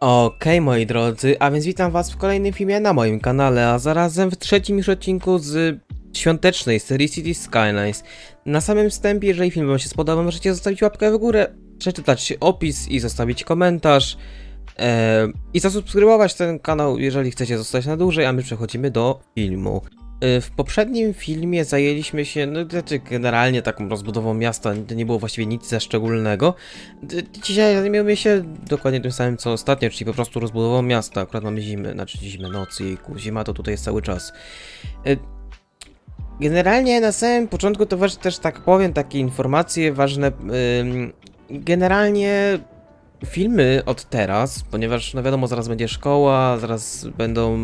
Okej, moi drodzy, a więc witam was w kolejnym filmie na moim kanale, a zarazem w trzecim już odcinku z świątecznej serii City Skylines. Na samym wstępie, jeżeli film wam się spodoba, możecie zostawić łapkę w górę, przeczytać opis i zostawić komentarz. E, I zasubskrybować ten kanał, jeżeli chcecie zostać na dłużej, a my przechodzimy do filmu. E, W poprzednim filmie zajęliśmy się, no znaczy generalnie taką rozbudową miasta, to nie było właściwie nic za szczególnego. Dzisiaj zajmiemy się dokładnie tym samym co ostatnio, czyli po prostu rozbudową miasta. Akurat mamy zimę, znaczy zimę nocy, jejku, zima to tutaj jest cały czas. E, Generalnie na samym początku to też tak powiem, takie informacje ważne. Generalnie filmy od teraz, ponieważ no wiadomo, zaraz będzie szkoła, zaraz będą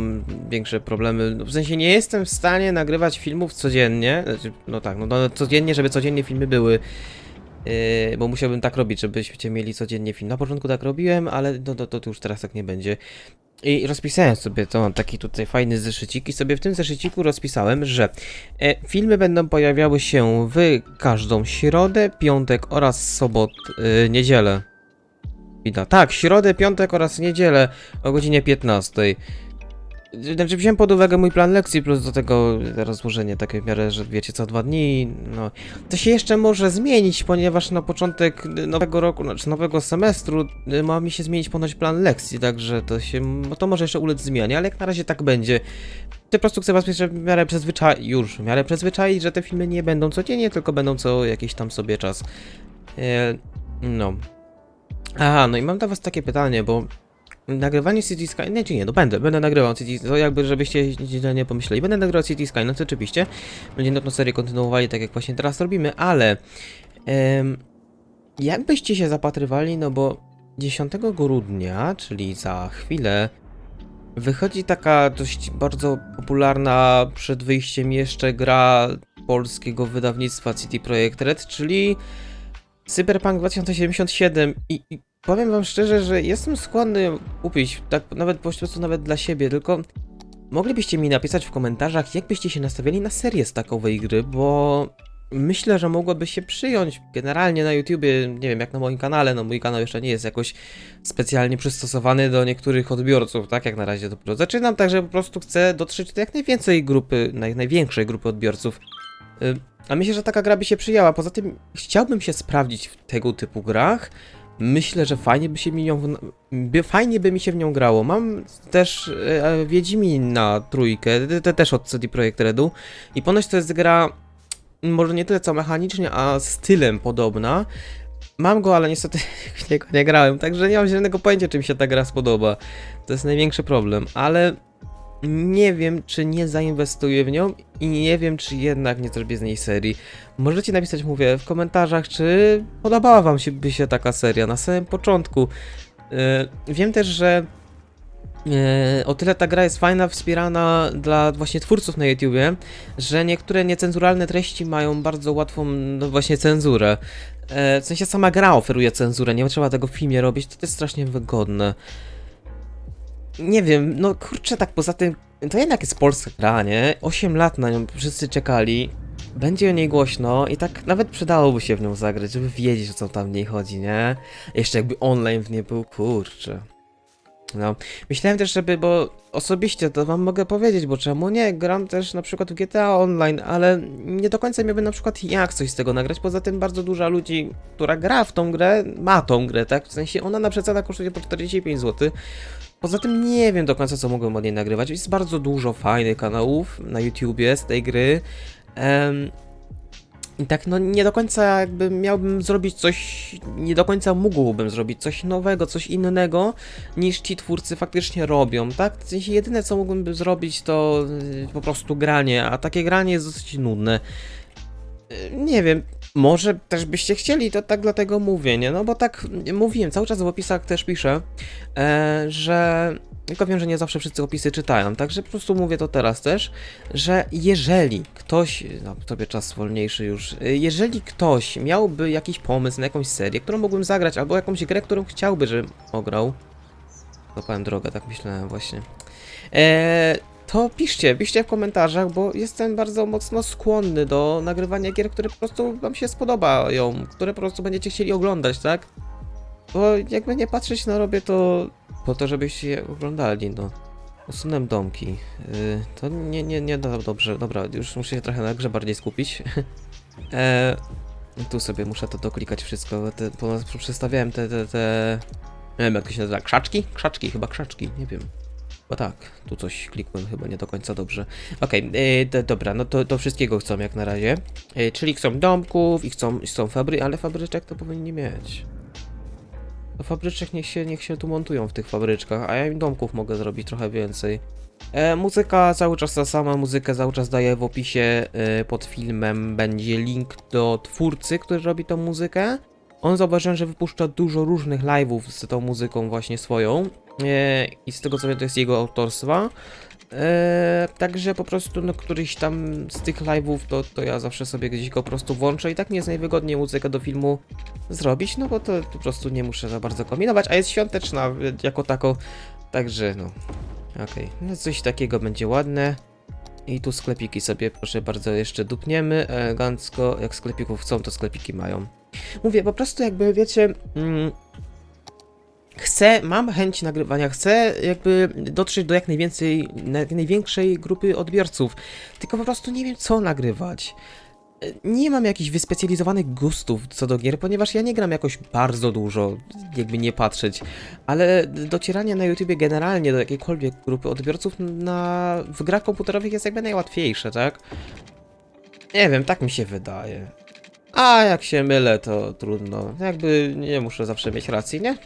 większe problemy. No, w sensie nie jestem w stanie nagrywać filmów codziennie. Znaczy, no tak, no, no codziennie, żeby codziennie filmy były. Yy, bo musiałbym tak robić, żebyście mieli codziennie film. Na początku tak robiłem, ale no, to, to, już teraz tak nie będzie. I rozpisałem sobie to, mam taki tutaj fajny zeszycik i sobie w tym zeszyciku rozpisałem, że e, filmy będą pojawiały się w każdą środę, piątek oraz sobot, e, niedzielę. Widać. Tak, środę, piątek oraz niedzielę o godzinie 15. Znaczy wziąłem pod uwagę mój plan lekcji, plus do tego rozłożenie takie w miarę, że wiecie, co dwa dni, no. To się jeszcze może zmienić, ponieważ na początek nowego roku, znaczy nowego semestru y, ma mi się zmienić ponoć plan lekcji, także to się, to może jeszcze ulec zmianie, ale jak na razie tak będzie. Po prostu chcę was jeszcze w miarę przyzwyczaić, już w miarę przyzwyczaić, że te filmy nie będą codziennie, tylko będą co jakiś tam sobie czas. E, no. Aha, no i mam dla was takie pytanie, bo nagrywanie City Sky, nie, czy nie, no będę, będę nagrywał City, to jakby żebyście źle nie pomyśleli, będę nagrywał City Sky, no oczywiście, będziemy tę serię kontynuowali tak jak właśnie teraz robimy, ale em, jakbyście się zapatrywali, no bo 10 grudnia, czyli za chwilę, wychodzi taka dość bardzo popularna przed wyjściem jeszcze gra polskiego wydawnictwa CD Projekt Red, czyli Cyberpunk 2077 i, i powiem wam szczerze, że jestem skłonny kupić, tak nawet po prostu nawet dla siebie, tylko moglibyście mi napisać w komentarzach, jak byście się nastawiali na serię z takowej gry, bo myślę, że mogłoby się przyjąć generalnie na YouTubie, nie wiem, jak na moim kanale, no mój kanał jeszcze nie jest jakoś specjalnie przystosowany do niektórych odbiorców, tak jak na razie dopiero zaczynam, także po prostu chcę dotrzeć do jak najwięcej grupy, naj, największej grupy odbiorców. Y, A myślę, że taka gra by się przyjęła. Poza tym chciałbym się sprawdzić w tego typu grach. Myślę, że fajnie by się mi nią, by, fajnie by mi się w nią grało. Mam też e, Wiedźmin na trójkę, te, te też od CD Projekt Redu. I ponoć to jest gra może nie tyle co mechanicznie, a stylem podobna. Mam go, ale niestety w niego nie grałem, także nie mam zielonego pojęcia, czy mi się ta gra spodoba. To jest największy problem, ale nie wiem, czy nie zainwestuję w nią i nie wiem, czy jednak nie zrobię z niej serii. Możecie napisać, mówię, w komentarzach, czy podobała wam się, by się taka seria na samym początku. Yy, wiem też, że yy, o tyle ta gra jest fajna, wspierana dla właśnie twórców na YouTubie, że niektóre niecenzuralne treści mają bardzo łatwą no właśnie cenzurę. Yy, w sensie sama gra oferuje cenzurę, nie trzeba tego w filmie robić, to jest strasznie wygodne. Nie wiem, no kurczę, tak poza tym, to jednak jest polska gra, nie? 8 lat na nią wszyscy czekali, będzie o niej głośno i tak nawet przydałoby się w nią zagrać, żeby wiedzieć o co tam w niej chodzi, nie? Jeszcze jakby online w niej był, kurczę. No, myślałem też, żeby, bo osobiście to wam mogę powiedzieć, bo czemu nie? Gram też na przykład w GTA Online, ale nie do końca miałbym na przykład jak coś z tego nagrać. Poza tym bardzo dużo ludzi, która gra w tą grę, ma tą grę, tak? W sensie ona na przecena kosztuje po 45 zł. Poza tym nie wiem do końca, co mogłem od niej nagrywać. Jest bardzo dużo fajnych kanałów na YouTubie z tej gry. Em, I tak, no nie do końca jakby miałbym zrobić coś, nie do końca mógłbym zrobić coś nowego, coś innego, niż ci twórcy faktycznie robią, tak? W sensie jedyne, co mógłbym zrobić, to y, po prostu granie, a takie granie jest dosyć nudne. Y, Nie wiem, może też byście chcieli, to tak dlatego mówię, nie? No bo tak mówiłem, cały czas w opisach też piszę, e, że tylko wiem, że nie zawsze wszyscy opisy czytają, także po prostu mówię to teraz też, że jeżeli ktoś, no tobie czas wolniejszy już, y, jeżeli ktoś miałby jakiś pomysł na jakąś serię, którą mógłbym zagrać, albo jakąś grę, którą chciałby, żebym ograł, zapałem drogę, tak myślałem właśnie, e, to piszcie, piszcie w komentarzach, bo jestem bardzo mocno skłonny do nagrywania gier, które po prostu wam się spodobają, które po prostu będziecie chcieli oglądać, tak? Bo jakby nie patrzeć, no robię to po to, żebyście je oglądali, no. Usunę domki. Yy, to nie, nie, nie, no dobrze, dobra, już muszę się trochę na grze bardziej skupić. e, tu sobie muszę to doklikać wszystko, te, bo przestawiałem te, te, te... Nie wiem jak to się nazywa, krzaczki? Krzaczki, chyba krzaczki, nie wiem. Bo tak, tu coś klikłem chyba nie do końca dobrze. Okej, do- dobra, no to, to wszystkiego chcą jak na razie. Yy, czyli chcą domków i chcą, chcą fabry, ale fabryczek to powinni mieć. To fabryczek niech się, niech się tu montują w tych fabryczkach, a ja im domków mogę zrobić trochę więcej. E, muzyka cały czas ta sama, muzykę cały czas daję w opisie e, pod filmem będzie link do twórcy, który robi tą muzykę. On zauważyłem, że wypuszcza dużo różnych live'ów z tą muzyką właśnie swoją i z tego co wiem to jest jego autorstwa. E, także po prostu no, któryś tam z tych live'ów to, to ja zawsze sobie gdzieś go po prostu włączę i tak mi jest najwygodniej muzykę do filmu zrobić, no bo to po prostu nie muszę za bardzo kombinować, a jest świąteczna e, jako tako, także no, okej, no coś takiego będzie ładne. I tu sklepiki sobie proszę bardzo jeszcze dupniemy elegancko, jak sklepików chcą to sklepiki mają. Mówię, po prostu jakby wiecie, mm, chcę, mam chęć nagrywania, chcę jakby dotrzeć do jak najwięcej, jak największej grupy odbiorców, tylko po prostu nie wiem co nagrywać. Nie mam jakichś wyspecjalizowanych gustów co do gier, ponieważ ja nie gram jakoś bardzo dużo, jakby nie patrzeć, ale docieranie na YouTubie generalnie do jakiejkolwiek grupy odbiorców na, w grach komputerowych jest jakby najłatwiejsze, tak? Nie wiem, tak mi się wydaje. A jak się mylę, to trudno. Jakby nie muszę zawsze mieć racji, nie?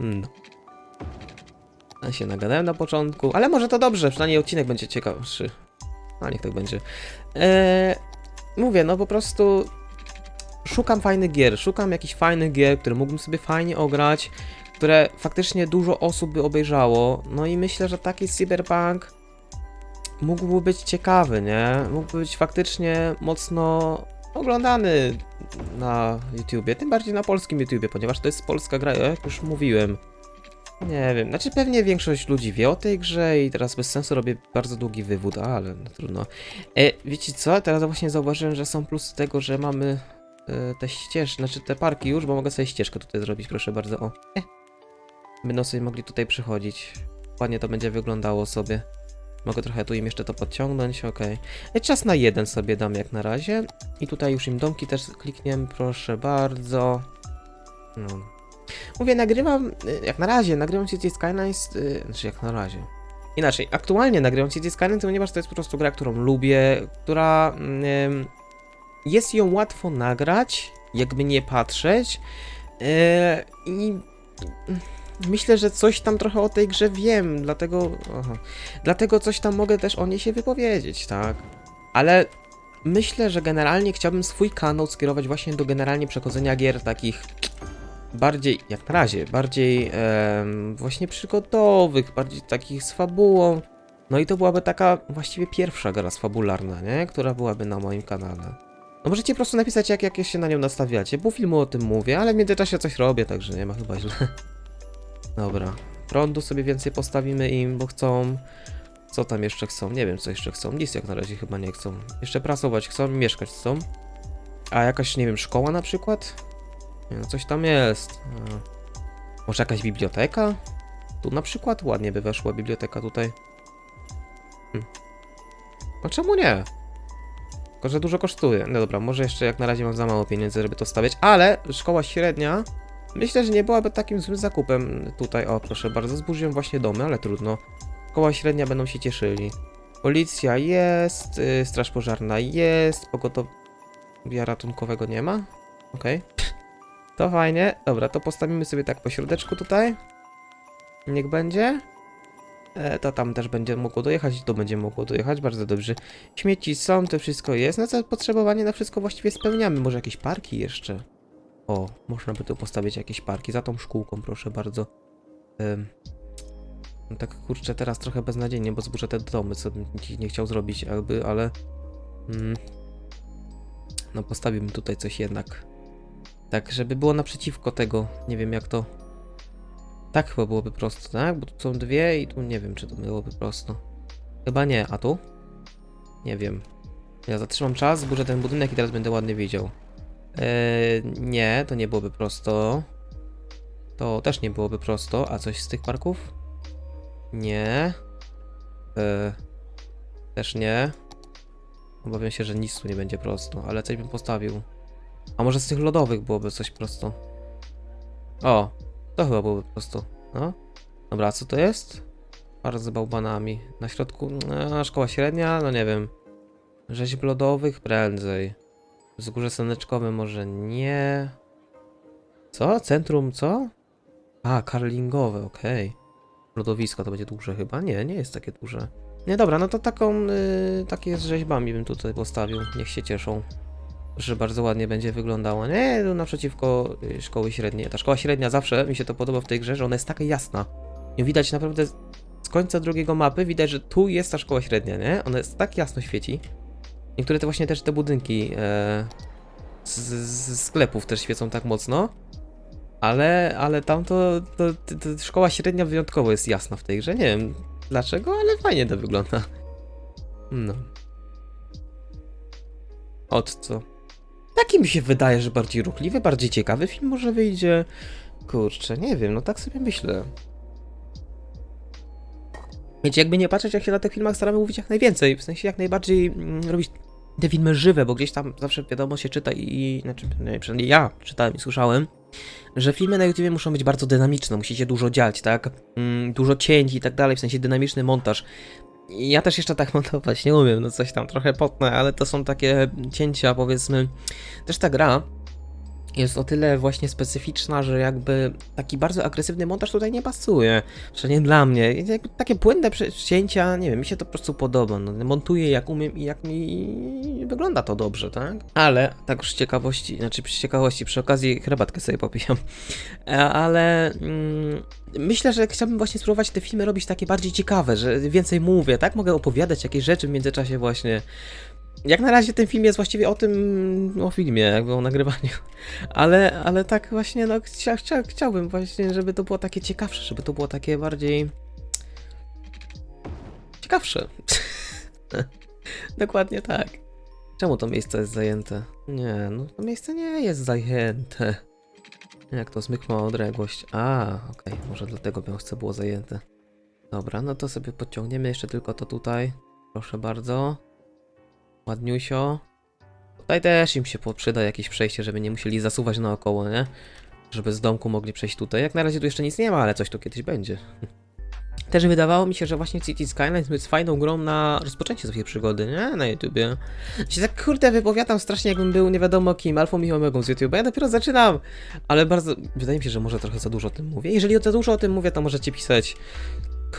No. Ja się nagadałem na początku, ale może to dobrze, przynajmniej odcinek będzie ciekawszy. A niech tak będzie. Eee, mówię, no po prostu szukam fajnych gier, szukam jakichś fajnych gier, które mógłbym sobie fajnie ograć, które faktycznie dużo osób by obejrzało. No i myślę, że taki cyberpunk mógłby być ciekawy, nie? Mógłby być faktycznie mocno oglądany na YouTubie, tym bardziej na polskim YouTubie, ponieważ to jest polska gra, jak już mówiłem. Nie wiem, znaczy pewnie większość ludzi wie o tej grze i teraz bez sensu robię bardzo długi wywód, ale no trudno. E, wiecie co, teraz właśnie zauważyłem, że są plusy tego, że mamy e, te ścieżki, znaczy te parki już, bo mogę sobie ścieżkę tutaj zrobić, proszę bardzo, o. E. Będą sobie mogli tutaj przychodzić. Ładnie to będzie wyglądało sobie. Mogę trochę tu im jeszcze to podciągnąć, okej. Okay. Czas na jeden sobie dam jak na razie. I tutaj już im domki też klikniemy, proszę bardzo. No. Mówię, nagrywam, y, jak na razie, nagrywam City Skylines, y, znaczy jak na razie. Inaczej, aktualnie nagrywam City Skylines, ponieważ to jest po prostu gra, którą lubię, która ym, jest ją łatwo nagrać, jakby nie patrzeć. Yy, I myślę, że coś tam trochę o tej grze wiem, dlatego. Aha, dlatego coś tam mogę też o niej się wypowiedzieć, tak? Ale myślę, że generalnie chciałbym swój kanał skierować właśnie do generalnie przechodzenia gier takich bardziej, jak na razie, bardziej właśnie przygodowych, bardziej takich z fabułą. No i to byłaby taka właściwie pierwsza gra fabularna, nie? Która byłaby na moim kanale. No możecie po prostu napisać, jak, jak się na nią nastawiacie, bo filmu o tym mówię, ale w międzyczasie coś robię, także nie ma chyba źle. Dobra. Prądu sobie więcej postawimy im, bo chcą. Co tam jeszcze chcą? Nie wiem, co jeszcze chcą. Nic jak na razie chyba nie chcą. Jeszcze prasować chcą, mieszkać chcą. A jakaś, nie wiem, szkoła na przykład? Nie, no coś tam jest. A. Może jakaś biblioteka? Tu na przykład ładnie by weszła biblioteka tutaj. Hm. A czemu nie? Tylko, że dużo kosztuje. No dobra, może jeszcze jak na razie mam za mało pieniędzy, żeby to stawiać, ale szkoła średnia myślę, że nie byłaby takim złym zakupem tutaj. O, proszę bardzo, zburzyłem właśnie domy, ale trudno. Szkoła średnia będą się cieszyli. Policja jest, y, straż pożarna jest, pogotowia ratunkowego nie ma. Okej. To fajnie. Dobra, to postawimy sobie tak po środeczku tutaj. Niech będzie. E, to tam też będzie mogło dojechać, to będzie mogło dojechać, bardzo dobrze. Śmieci są, to wszystko jest. No co potrzebowanie na wszystko właściwie spełniamy. Może jakieś parki jeszcze? O, można by tu postawić jakieś parki. Za tą szkółką, proszę bardzo. Ym. No tak kurczę, teraz trochę beznadziejnie, bo zburzę te domy, co bym nie chciał zrobić, jakby, ale. Mm, no postawimy tutaj coś jednak. Tak, żeby było naprzeciwko tego. Nie wiem jak to. Tak chyba byłoby prosto, tak? Bo tu są dwie i tu nie wiem, czy to byłoby prosto. Chyba nie, a tu? Nie wiem. Ja zatrzymam czas, zburzę ten budynek i teraz będę ładnie widział. Eee, nie, to nie byłoby prosto. to też nie byłoby prosto. A coś z tych parków? Nie. E, też nie. Obawiam się, że nic tu nie będzie prosto, ale coś bym postawił. A może z tych lodowych byłoby coś prosto? O, to chyba byłoby prosto. No. Dobra, co to jest? Park z bałbanami. Na środku, no, szkoła średnia, no nie wiem. Rzeźb lodowych prędzej. Wzgórze słoneczkowe może nie. Co? Centrum co? A, karlingowe, okej. Lodowisko to będzie duże chyba? Nie, nie jest takie duże. Nie, dobra, no to taką, y, takie z rzeźbami bym tutaj postawił. Niech się cieszą. Że bardzo ładnie będzie wyglądało. Nie, no naprzeciwko y, szkoły średniej. Ta szkoła średnia zawsze mi się to podoba w tej grze, że ona jest taka jasna. I widać naprawdę z końca drugiego mapy, widać, że tu jest ta szkoła średnia, nie? Ona jest tak jasno świeci. Niektóre te właśnie też te budynki e, z, z sklepów też świecą tak mocno. Ale, ale tam to, to, to, to szkoła średnia wyjątkowo jest jasna w tej grze. Nie wiem dlaczego, ale fajnie to wygląda. No. Od co? Taki mi się wydaje, że bardziej ruchliwy, bardziej ciekawy film może wyjdzie. Kurczę, nie wiem, no tak sobie myślę. Wiecie, jakby nie patrzeć, jak się na tych filmach staramy mówić jak najwięcej, w sensie jak najbardziej mm, robić te filmy żywe, bo gdzieś tam zawsze wiadomo się czyta i, znaczy, nie, przynajmniej ja czytałem i słyszałem, że filmy na YouTube muszą być bardzo dynamiczne, musi się dużo dziać, tak? Mm, dużo cięć i tak dalej, w sensie dynamiczny montaż. Ja też jeszcze tak montować nie umiem, no coś tam trochę potnę, ale to są takie cięcia, powiedzmy. Też ta gra jest o tyle właśnie specyficzna, że jakby taki bardzo agresywny montaż tutaj nie pasuje. Przynajmniej dla mnie. Jakby takie płynne cięcia, nie wiem, mi się to po prostu podoba. No, montuję jak umiem i jak mi wygląda to dobrze, tak? Ale tak już z ciekawości, znaczy z ciekawości, przy okazji herbatkę sobie popijam. E, Ale mm, myślę, że chciałbym właśnie spróbować te filmy robić takie bardziej ciekawe, że więcej mówię, tak? Mogę opowiadać jakieś rzeczy w międzyczasie właśnie. Jak na razie ten film jest właściwie o tym, o filmie, jakby o nagrywaniu. Ale, ale tak właśnie, no chcia, chcia, chciałbym właśnie, żeby to było takie ciekawsze, żeby to było takie bardziej... Ciekawsze. Dokładnie tak. Czemu to miejsce jest zajęte? Nie, no to miejsce nie jest zajęte. Jak to zmyk ma odległość? A, okej, może dlatego miejsce było zajęte. Dobra, no to sobie podciągniemy jeszcze tylko to tutaj. Proszę bardzo. Ładniusio. Tutaj też im się przyda jakieś przejście, żeby nie musieli zasuwać naokoło, nie? Żeby z domku mogli przejść tutaj. Jak na razie tu jeszcze nic nie ma, ale coś tu kiedyś będzie. Też wydawało mi się, że właśnie City Skylines jest fajną grą na rozpoczęcie swojej przygody, nie? Na YouTubie. Się tak kurde wypowiadam strasznie, jakbym był nie wiadomo kim, alfą i omegą z YouTube'a. Ja dopiero zaczynam, ale bardzo... Wydaje mi się, że może trochę za dużo o tym mówię. Jeżeli za dużo o tym mówię, to możecie pisać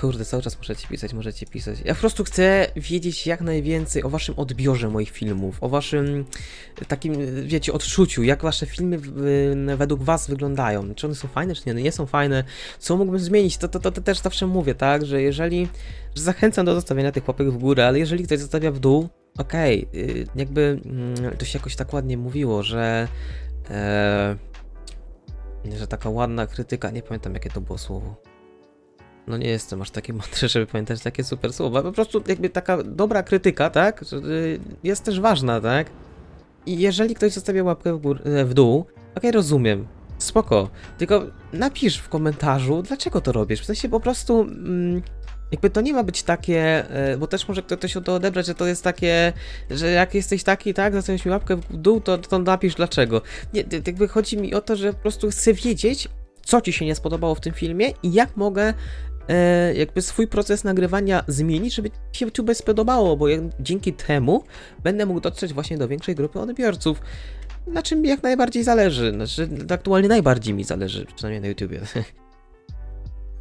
Kurde, cały czas możecie pisać, możecie pisać. Ja po prostu chcę wiedzieć jak najwięcej o waszym odbiorze moich filmów, o waszym takim, wiecie, odczuciu, jak wasze filmy w- według was wyglądają. Czy one są fajne, czy nie, nie są fajne, co mógłbym zmienić, to, to, to, to też zawsze mówię, tak, że jeżeli, że zachęcam do zostawienia tych łapek w górę, ale jeżeli ktoś zostawia w dół, okej, y, jakby mm, to się jakoś tak ładnie mówiło, że e, że taka ładna krytyka, nie pamiętam jakie to było słowo. No nie jestem aż taki mądry, żeby pamiętać takie super słowa. Po prostu jakby taka dobra krytyka, tak? y, Jest też ważna, tak? I jeżeli ktoś zostawia łapkę w, gór, e, w dół, okej, rozumiem. Spoko. Tylko napisz w komentarzu, dlaczego to robisz. W sensie po prostu. Mm, jakby to nie ma być takie, e, bo też może ktoś to odebrać, że to jest takie, że jak jesteś taki, tak, zostawiasz mi łapkę w dół, to, to napisz dlaczego. Nie, jakby chodzi mi o to, że po prostu chcę wiedzieć, co ci się nie spodobało w tym filmie i jak mogę e, jakby swój proces nagrywania zmienić, żeby się YouTube spodobało, bo dzięki temu będę mógł dotrzeć właśnie do większej grupy odbiorców. Na czym jak najbardziej zależy. Znaczy, aktualnie najbardziej mi zależy, przynajmniej na YouTubie.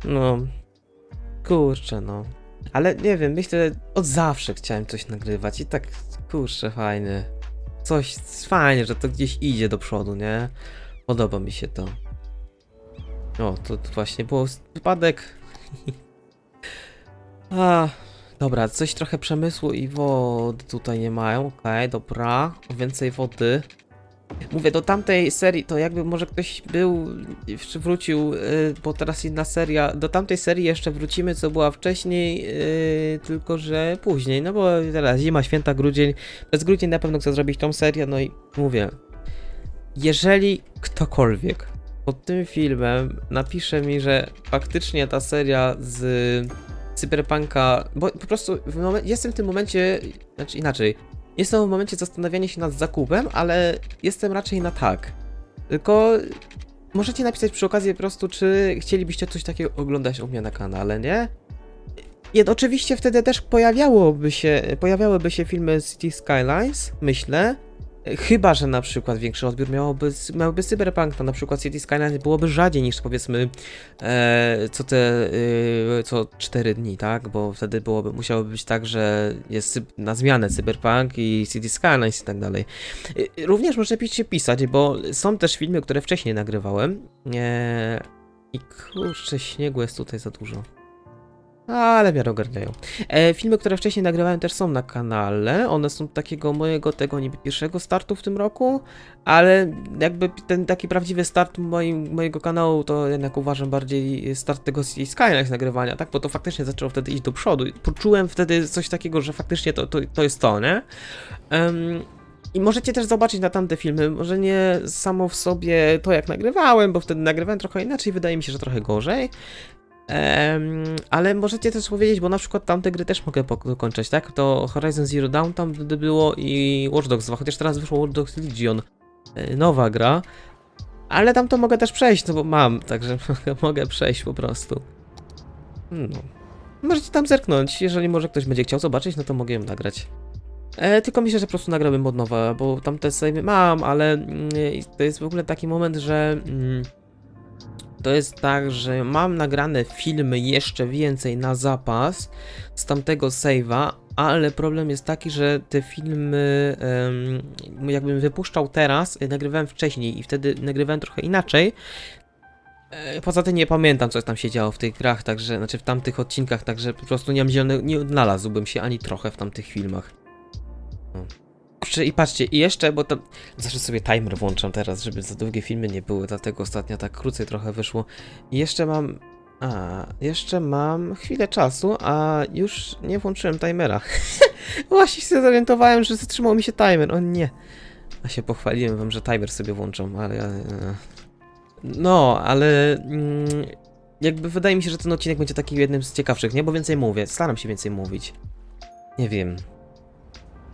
No, kurczę, no. Ale nie wiem, myślę, od zawsze chciałem coś nagrywać i tak, kurczę, fajnie. Coś fajnie, że to gdzieś idzie do przodu, nie? Podoba mi się to. O, to, to właśnie był wypadek. A, dobra, coś trochę przemysłu i wody tutaj nie mają. Okej, dobra. Więcej wody. Mówię, do tamtej serii, to jakby może ktoś był, wrócił, y, bo teraz inna seria, do tamtej serii jeszcze wrócimy, co była wcześniej, y, tylko że później, no bo teraz zima, święta, grudzień, przez grudzień na pewno chcę zrobić tą serię, no i mówię, jeżeli ktokolwiek pod tym filmem napisze mi, że faktycznie ta seria z Cyberpunka, bo po prostu w momen- jestem w tym momencie, znaczy inaczej, jestem w momencie zastanawiania się nad zakupem, ale jestem raczej na tak. Tylko możecie napisać przy okazji po prostu, czy chcielibyście coś takiego oglądać u mnie na kanale, nie? Jed, oczywiście wtedy też pojawiałoby się, pojawiałyby się filmy City Skylines, myślę. Chyba, że na przykład większy odbiór miałoby, miałby Cyberpunk, to na przykład City Skylines byłoby rzadziej niż powiedzmy e, co te, e, co 4 dni, tak? Bo wtedy byłoby, musiałoby być tak, że jest na zmianę Cyberpunk i City Skylines i tak dalej. E, Również możecie pisać, bo są też filmy, które wcześniej nagrywałem. E, I kurczę, śniegu jest tutaj za dużo. Ale miarę ogarniają. E, filmy, które wcześniej nagrywałem też są na kanale. One są takiego mojego, tego niby pierwszego startu w tym roku, ale jakby ten taki prawdziwy start moim, mojego kanału to jednak uważam bardziej start tego City Skylines nagrywania, tak? Bo to faktycznie zaczęło wtedy iść do przodu. Poczułem wtedy coś takiego, że faktycznie to, to, to jest to, nie? Em, i możecie też zobaczyć na tamte filmy, może nie samo w sobie to jak nagrywałem, bo wtedy nagrywałem trochę inaczej, wydaje mi się, że trochę gorzej. Ale możecie też powiedzieć, bo na przykład tamte gry też mogę dokończyć, tak? To Horizon Zero Dawn tam było i Watch Dogs 2, chociaż teraz wyszło Watch Dogs Legion, e, nowa gra. Ale tam to mogę też przejść, no bo mam, także mogę przejść po prostu. No. Możecie tam zerknąć, jeżeli może ktoś będzie chciał zobaczyć, no to mogę ją nagrać. E, tylko myślę, że po prostu nagrałbym od nowa, bo tamte sobie mam, ale mm, to jest w ogóle taki moment, że mm, to jest tak, że mam nagrane filmy jeszcze więcej na zapas z tamtego save'a, ale problem jest taki, że te filmy jakbym wypuszczał teraz, nagrywałem wcześniej i wtedy nagrywałem trochę inaczej. E, Poza tym nie pamiętam, co tam się działo w tych grach, także, znaczy w tamtych odcinkach, także po prostu nie mam zielonego, nie odnalazłbym się ani trochę w tamtych filmach. I patrzcie, i jeszcze, bo to zawsze sobie timer włączam teraz, żeby za długie filmy nie były, dlatego ostatnio tak krócej trochę wyszło. I jeszcze mam, a, jeszcze mam chwilę czasu, a już nie włączyłem timera. Właśnie się zorientowałem, że zatrzymał mi się timer, o nie. A się pochwaliłem wam, że timer sobie włączam, ale e. No, ale... Mm, jakby wydaje mi się, że ten odcinek będzie taki jednym z ciekawszych, nie? Bo więcej mówię, staram się więcej mówić. Nie wiem.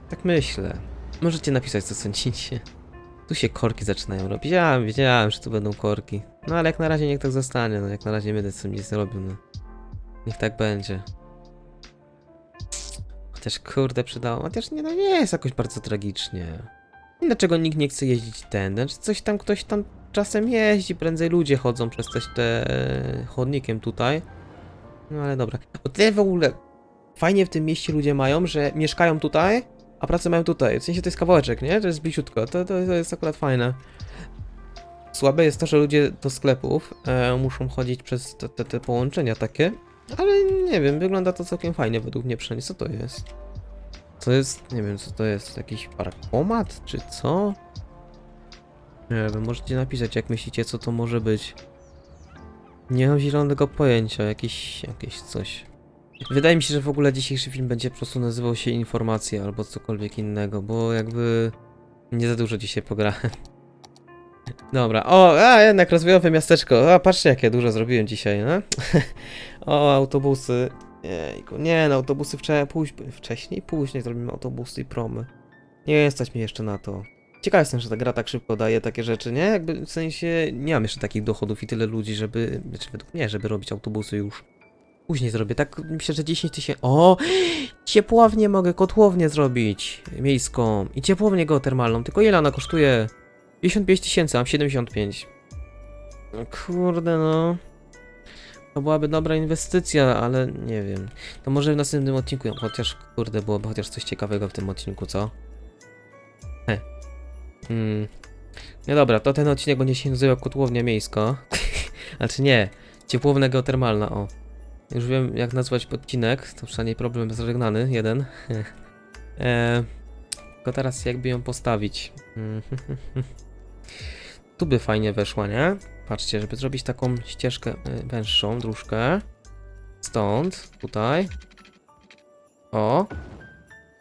Tak myślę. Możecie napisać, co sądzicie. Tu się korki zaczynają robić. Ja wiedziałem, że tu będą korki. No ale jak na razie niech tak zostanie, no jak na razie nie będę tym nic robił, no. Niech tak będzie. Chociaż kurde przydało, chociaż nie, no nie jest jakoś bardzo tragicznie. I Dlaczego nikt nie chce jeździć tędy? Znaczy coś tam, ktoś tam czasem jeździ, prędzej ludzie chodzą przez te, te chodnikiem tutaj. No ale dobra. O tyle w ogóle fajnie w tym mieście ludzie mają, że mieszkają tutaj, a pracę mają tutaj. W sensie to jest kawałeczek, nie? To jest bliziutko. To, to, to jest akurat fajne. Słabe jest to, że ludzie do sklepów e, muszą chodzić przez te, te, te połączenia takie. Ale nie wiem, wygląda to całkiem fajnie według mnie przynajmniej. Co to jest? To jest, nie wiem co to jest, jakiś parkomat czy co? Nie wiem, możecie napisać jak myślicie co to może być. Nie mam zielonego pojęcia, jakiś, jakieś coś. Wydaje mi się, że w ogóle dzisiejszy film będzie po prostu nazywał się Informacje albo cokolwiek innego, bo jakby nie za dużo dzisiaj pograłem. Dobra, o, a jednak rozwojowe miasteczko. A patrzcie, jakie dużo zrobiłem dzisiaj, no? o, autobusy. Jejku, nie, no autobusy wczoraj, póź, wcześniej, później zrobimy autobusy i promy. Nie stać mi jeszcze na to. Ciekaw jestem, że ta gra tak szybko daje takie rzeczy, nie? Jakby w sensie nie mam jeszcze takich dochodów i tyle ludzi, żeby, znaczy według mnie, żeby robić autobusy już. Później zrobię, tak myślę, że 10 tysięcy. O! Ciepłownię mogę, kotłownię zrobić miejską i ciepłownię geotermalną. Tylko ile ona kosztuje? 55 tysięcy, mam 75. No kurde no. To byłaby dobra inwestycja, ale nie wiem. To może w następnym odcinku, chociaż kurde, byłoby chociaż coś ciekawego w tym odcinku, co? He. Hmm. No dobra, to ten odcinek będzie się nazywał Kotłownia Miejska. znaczy nie, ciepłownia geotermalna, o. Już wiem jak nazwać odcinek, to przynajmniej problem zażegnany, jeden. e, tylko teraz jakby ją postawić. Tu by fajnie weszła, nie? Patrzcie, żeby zrobić taką ścieżkę y, węższą, dróżkę. Stąd, tutaj. O.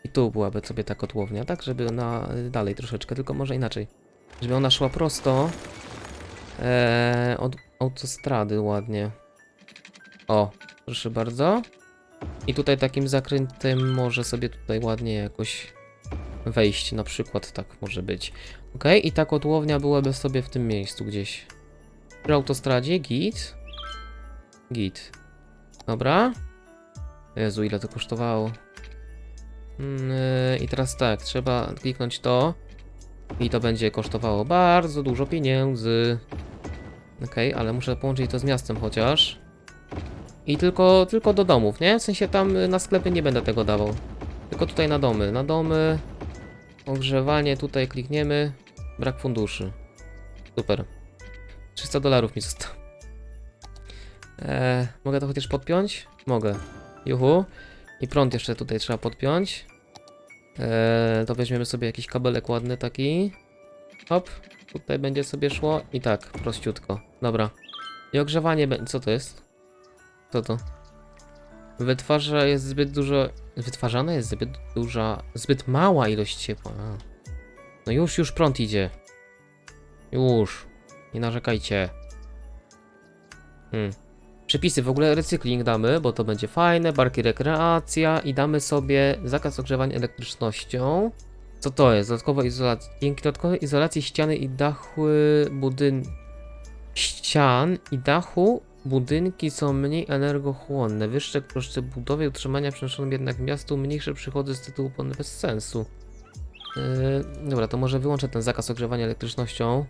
I tu byłaby sobie ta kotłownia, tak? Żeby ona dalej troszeczkę, tylko może inaczej. Żeby ona szła prosto. Eee, od autostrady ładnie. O, proszę bardzo. I tutaj takim zakrętem może sobie tutaj ładnie jakoś wejść, na przykład tak może być. Ok, i ta kotłownia byłaby sobie w tym miejscu gdzieś. Przy autostradzie, git. Git. Dobra. Jezu, ile to kosztowało. Yy, I teraz tak, trzeba kliknąć to. I to będzie kosztowało bardzo dużo pieniędzy. Okej, ale muszę połączyć to z miastem chociaż. I tylko, tylko do domów, nie? W sensie tam na sklepy nie będę tego dawał. Tylko tutaj na domy. Na domy. Ogrzewanie tutaj klikniemy. Brak funduszy. Super. 300 dolarów mi zostało. Eee, mogę to chociaż podpiąć? Mogę. Juhu. I prąd jeszcze tutaj trzeba podpiąć. Eee, to weźmiemy sobie jakiś kabelek ładny taki. Hop. Tutaj będzie sobie szło. I tak, prościutko. Dobra. I ogrzewanie. Co to jest? Co to? Wytwarza jest zbyt dużo. Wytwarzana jest zbyt duża. Zbyt mała ilość ciepła. A. No już, już prąd idzie. Już. Nie narzekajcie. Hmm. Przepisy w ogóle recykling damy, bo to będzie fajne. Barki rekreacja i damy sobie zakaz ogrzewania elektrycznością. Co to jest? Dodatkowa izolacja. Dzięki dodatkowej izolacji ściany i dachu budyn... ścian i dachu budynki są mniej energochłonne. Wyższe koszty budowy i utrzymania przenoszą jednak miastu mniejsze przychody z tytułu płynnych bez sensu. Yy, dobra, to może wyłączę ten zakaz ogrzewania elektrycznością.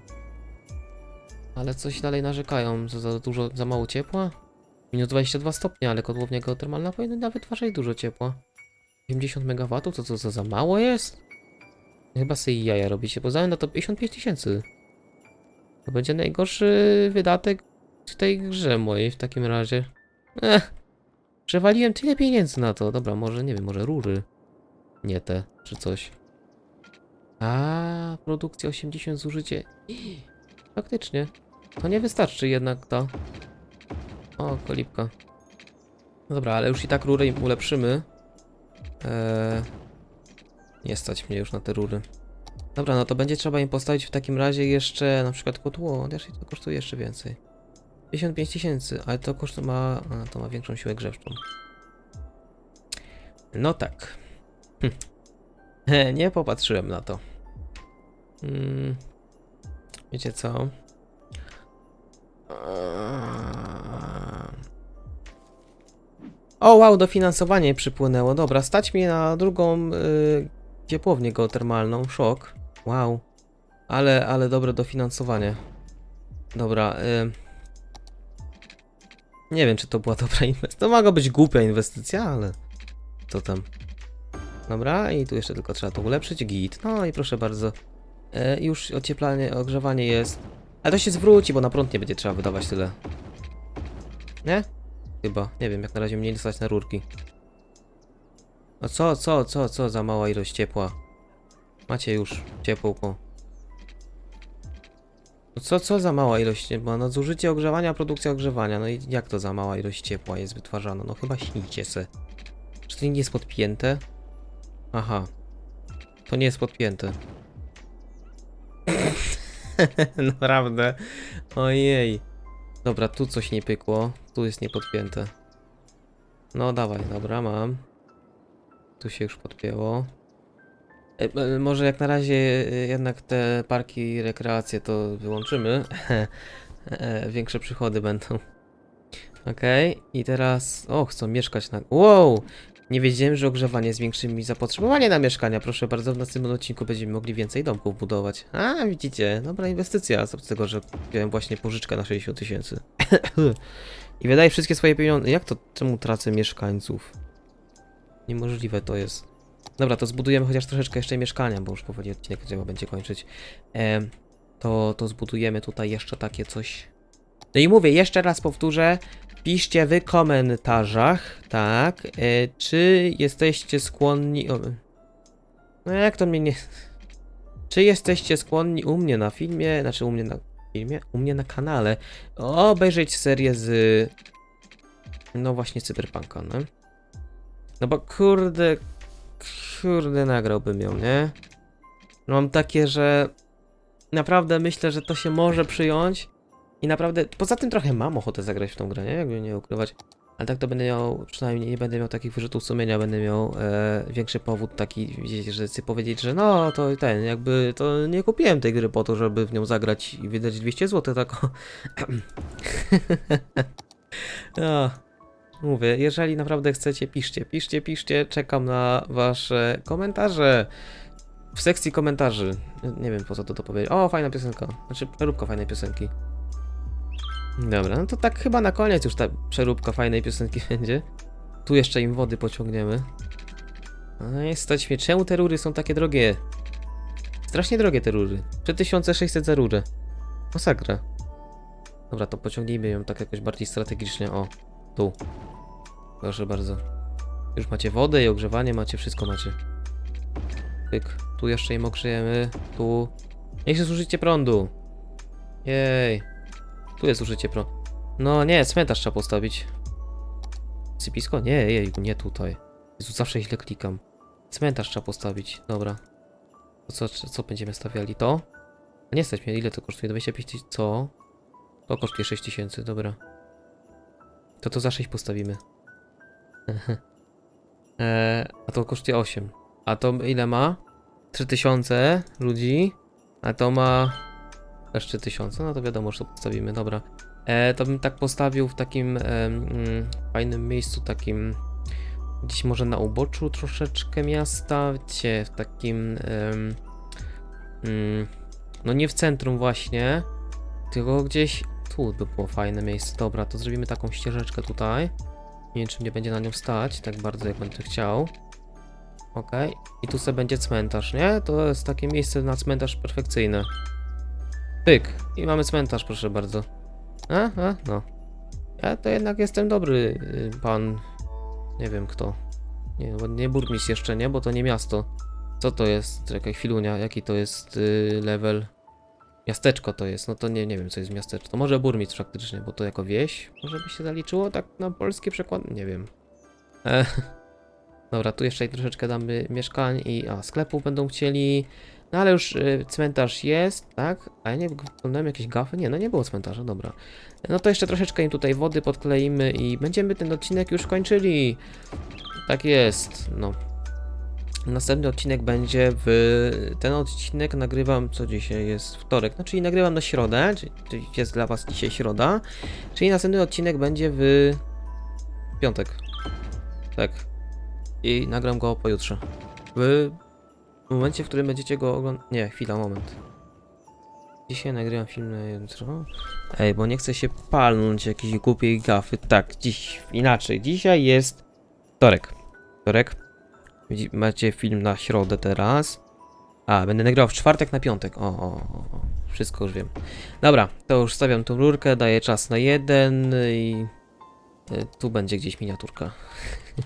Ale coś dalej narzekają. Co za dużo, za mało ciepła? Minus 22 stopnie, ale kotłownia geotermalna powinna wytwarzać dużo ciepła. 80 MW? To co, za, za mało jest? Chyba sobie jaja robicie, bo za na to 55 tysięcy. To będzie najgorszy wydatek w tej grze mojej w takim razie. Ech, przewaliłem tyle pieniędzy na to. Dobra, może, nie wiem, może rury. Nie te, czy coś. A, produkcja 80 zużycie. Faktycznie. To nie wystarczy jednak to. O, kolibka. No dobra, ale już i tak rury im ulepszymy. Eee, nie stać mnie już na te rury. Dobra, no to będzie trzeba im postawić w takim razie jeszcze na przykład kotło, chociaż to kosztuje jeszcze więcej. 55 tysięcy, ale to koszt ma, to ma większą siłę grzewczą. No tak. Hm. Nie popatrzyłem na to. Mm. Wiecie co? O wow, dofinansowanie przypłynęło. Dobra, stać mi na drugą y, ciepłownię geotermalną. Szok. Wow. Ale, ale dobre dofinansowanie. Dobra. Y, nie wiem, czy to była dobra inwestycja. To mogła być głupia inwestycja, ale to tam. Dobra, i tu jeszcze tylko trzeba to ulepszyć. Git. No i proszę bardzo. E, już ocieplanie, ogrzewanie jest. Ale to się zwróci, bo na prąd nie będzie trzeba wydawać tyle. Nie? Chyba. Nie wiem, jak na razie mnie nie na rurki. A co, co, co, co za mała ilość ciepła? Macie już ciepłko. No co, co za mała ilość ciepła? No zużycie ogrzewania, produkcja ogrzewania. No i jak to za mała ilość ciepła jest wytwarzana? No chyba śnicie se. Czy to nie jest podpięte? Aha. To nie jest podpięte. Naprawdę. Ojej. Dobra, tu coś nie pykło. Tu jest niepodpięte. No dawaj, dobra, mam. Tu się już podpięło. E, e, może jak na razie e, jednak te parki rekreacje to wyłączymy. Większe przychody będą. Okej, i teraz... O, chcą mieszkać na... Wow! Nie wiedziałem, że ogrzewanie zwiększy mi zapotrzebowanie na mieszkania. Proszę bardzo, w następnym odcinku będziemy mogli więcej domków budować. A, widzicie, dobra inwestycja. Z tego, że wziąłem właśnie pożyczkę na 60 tysięcy. I wydaje wszystkie swoje pieniądze. Jak to? Czemu tracę mieszkańców? Niemożliwe to jest. Dobra, to zbudujemy chociaż troszeczkę jeszcze mieszkania, bo już powoli odcinek trzeba będzie kończyć. Em, to, to zbudujemy tutaj jeszcze takie coś. No i mówię, jeszcze raz powtórzę. Piszcie w komentarzach, tak, e, czy jesteście skłonni... O, no jak to mnie nie... Czy jesteście skłonni u mnie na filmie, znaczy u mnie na filmie, u mnie na kanale, obejrzeć serię z... No właśnie Cyberpunka, no. No bo kurde, kurde nagrałbym ją, nie? Mam takie, że naprawdę myślę, że to się może przyjąć, I naprawdę, poza tym trochę mam ochotę zagrać w tą grę, nie? Jakby nie ukrywać. Ale tak to będę miał, przynajmniej nie będę miał takich wyrzutów sumienia, będę miał e, większy powód taki, że chcę powiedzieć, że no to ten, jakby to nie kupiłem tej gry po to, żeby w nią zagrać i wydać 200 zł, tak no, mówię, jeżeli naprawdę chcecie, piszcie, piszcie, piszcie, czekam na wasze komentarze. W sekcji komentarzy. Nie wiem po co to to powiedzieć. O, fajna piosenka. Znaczy, przeróbka fajnej piosenki. Dobra, no to tak chyba na koniec już ta przeróbka fajnej piosenki będzie. Tu jeszcze im wody pociągniemy. No i stać mnie, czemu te rury są takie drogie? Strasznie drogie te rury. 3600 za rurę. Masakra. Dobra, to pociągnijmy ją tak jakoś bardziej strategicznie. O, tu. Proszę bardzo. Już macie wodę i ogrzewanie, macie wszystko macie. Pyk. Tu jeszcze im ogrzejemy. Tu. Niech się zużycie prądu. Jej. Tu jest użycie pro. No nie, cmentarz trzeba postawić. Sypisko? Nie, jej, nie tutaj. Jezu, zawsze źle klikam. Cmentarz trzeba postawić, dobra. Co, co będziemy stawiali? To? Nie mnie, ile to kosztuje? 25 tysięcy, co? To kosztuje 6 tysięcy, dobra. To to za 6 postawimy. Eee, a to kosztuje 8. A to ile ma? 3000 ludzi. A to ma też 3000, no to wiadomo, że to postawimy, dobra. E, to bym tak postawił w takim em, mm, fajnym miejscu, takim gdzieś może na uboczu troszeczkę miasta, wiecie, w takim em, mm, no nie w centrum właśnie, tylko gdzieś tu by było fajne miejsce. Dobra, to zrobimy taką ścieżeczkę tutaj. Nie wiem, czy mnie będzie na nią stać, tak bardzo jak będę chciał. Okej, i tu sobie będzie cmentarz, nie? To jest takie miejsce na cmentarz perfekcyjne. Pyk. I mamy cmentarz, proszę bardzo. A, a, no. Ja to jednak jestem dobry y, pan. Nie wiem kto. Nie, nie burmistrz jeszcze, nie? Bo to nie miasto. Co to jest? Czekaj, chwilunia. Jaki to jest y, level? Miasteczko to jest. No to nie, nie wiem, co jest miasteczko. To może burmistrz faktycznie, bo to jako wieś. Może by się zaliczyło tak na polski przykład? Nie wiem. E, dobra, tu jeszcze troszeczkę damy mieszkań i a, sklepów będą chcieli. No ale już y, cmentarz jest, tak? A ja nie wyglądałem jakieś gafy? Nie, no nie było cmentarza, dobra. No to jeszcze troszeczkę im tutaj wody podkleimy i będziemy ten odcinek już kończyli. Tak jest, no. Następny odcinek będzie w... Ten odcinek nagrywam, co dzisiaj jest? Wtorek, no czyli nagrywam na środę, czyli jest dla was dzisiaj środa. Czyli następny odcinek będzie w... Piątek. Tak. I nagram go pojutrze. W momencie, w którym będziecie go oglądać. Nie, chwila, moment. Dzisiaj nagrywam film na jutro. Ej, bo nie chcę się palnąć jakiejś głupiej gafy. Tak, dziś inaczej. Dzisiaj jest wtorek. Wtorek. Macie film na środę teraz. A, będę nagrywał w czwartek na piątek. O, o, o. Wszystko już wiem. Dobra, to już stawiam tą rurkę, daję czas na jeden i tu będzie gdzieś miniaturka.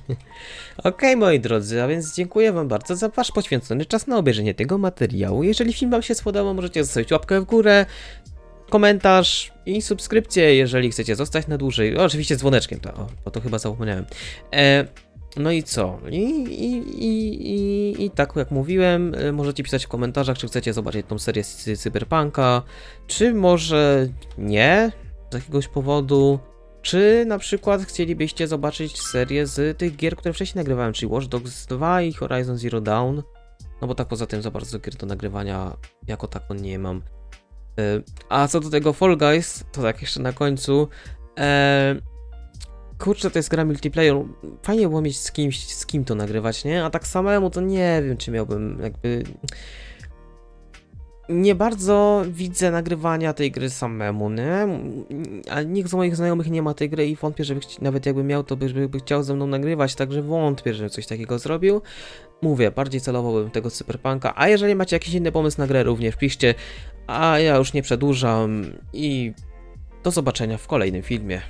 Okej, moi drodzy, a więc dziękuję Wam bardzo za Wasz poświęcony czas na obejrzenie tego materiału. Jeżeli film Wam się spodobał, możecie zostawić łapkę w górę, komentarz i subskrypcję, jeżeli chcecie zostać na dłużej. O, oczywiście z dzwoneczkiem, to, o, bo to chyba zapomniałem. E, no i co? I, i, i, i, I tak jak mówiłem, e, możecie pisać w komentarzach, czy chcecie zobaczyć tą serię cy- Cyberpunka, czy może nie, z jakiegoś powodu. Czy na przykład chcielibyście zobaczyć serię z tych gier, które wcześniej nagrywałem, czyli Watch Dogs 2 i Horizon Zero Dawn? No bo tak poza tym za bardzo gier do nagrywania jako tako nie mam. E, A co do tego Fall Guys, to tak jeszcze na końcu. E, kurczę, to jest gra multiplayer. Fajnie było mieć z kimś, z kim to nagrywać, nie? A tak samemu to nie wiem, czy miałbym jakby. Nie bardzo widzę nagrywania tej gry samemu, nie? A nikt z moich znajomych nie ma tej gry i wątpię, żeby nawet jakby miał, to by, by, chciał ze mną nagrywać, także wątpię, żeby coś takiego zrobił. Mówię, bardziej celowo bym tego cyberpunka, a jeżeli macie jakiś inny pomysł na grę, również piszcie, a ja już nie przedłużam i do zobaczenia w kolejnym filmie.